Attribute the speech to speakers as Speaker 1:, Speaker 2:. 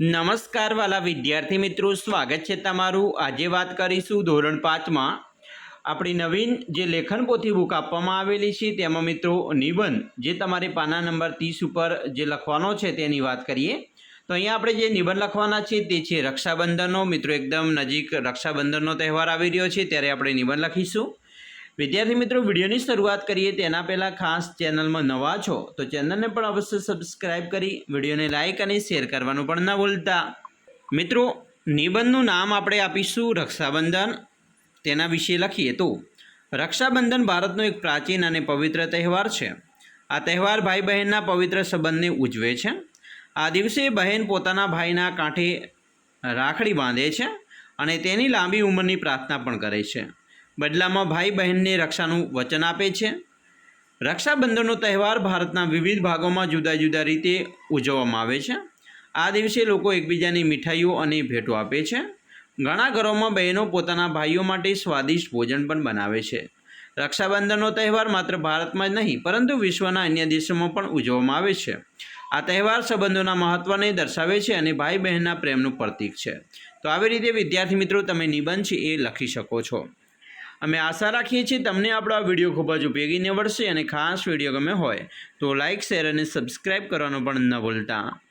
Speaker 1: નમસ્કાર વાલા વિદ્યાર્થી મિત્રો, સ્વાગત છે તમારું. આજે વાત કરીશું ધોરણ પાંચમાં. આપણી નવીન જે લેખન પોથી બુક આપવામાં આવેલી છે, તેમાં મિત્રો નિબંધ, જે તમારે પાના નંબર ત્રીસ ઉપર જે લખવાનો છે તેની વાત કરીએ. તો અહીંયા આપણે જે નિબંધ લખવાના છે, તે છે રક્ષાબંધનનો. મિત્રો, એકદમ નજીક રક્ષાબંધનનો તહેવાર આવી રહ્યો છે, ત્યારે આપણે નિબંધ લખીશું. વિદ્યાર્થી મિત્રો, વિડીયોની શરૂઆત કરીએ. તેના પહેલાં ખાસ ચેનલમાં નવા છો, તો ચેનલને પણ અવશ્ય સબસ્ક્રાઇબ કરી, વિડીયોને લાઇક અને શેર કરવાનું પણ ન ભૂલતા. મિત્રો, નિબંધનું નામ આપણે આપીશું રક્ષાબંધન. તેના વિશે લખીએ તો, રક્ષાબંધન ભારતનો એક પ્રાચીન અને પવિત્ર તહેવાર છે. આ તહેવાર ભાઈ બહેનના પવિત્ર સંબંધને ઉજવે છે. આ દિવસે બહેન પોતાના ભાઈના કાંઠે રાખડી બાંધે છે અને તેની લાંબી ઉંમરની પ્રાર્થના પણ કરે છે. બદલામાં ભાઈ બહેનને રક્ષાનું વચન આપે છે. રક્ષાબંધનનો તહેવાર ભારતના વિવિધ ભાગોમાં જુદા જુદા રીતે ઉજવવામાં આવે છે. આ દિવસે લોકો એકબીજાની મીઠાઈઓ અને ભેટો આપે છે. ઘણા ઘરોમાં બહેનો પોતાના ભાઈઓ માટે સ્વાદિષ્ટ ભોજન પણ બનાવે છે. રક્ષાબંધનનો તહેવાર માત્ર ભારતમાં જ નહીં, પરંતુ વિશ્વના અન્ય દેશોમાં પણ ઉજવવામાં આવે છે. આ તહેવાર સંબંધોના મહત્ત્વને દર્શાવે છે અને ભાઈ બહેનના પ્રેમનું પ્રતીક છે. તો આવી રીતે વિદ્યાર્થી મિત્રો, તમે નિબંધ છે એ લખી શકો છો. અમે આશા રાખીએ છીએ તમને આપણો આ વીડિયો ખૂબ જ ઉપયોગી નીવડશે અને ખાસ વીડિયો ગમે હોય તો લાઇક શેર અને સબસ્ક્રાઈબ કરવાનું પણ ન ભૂલતા.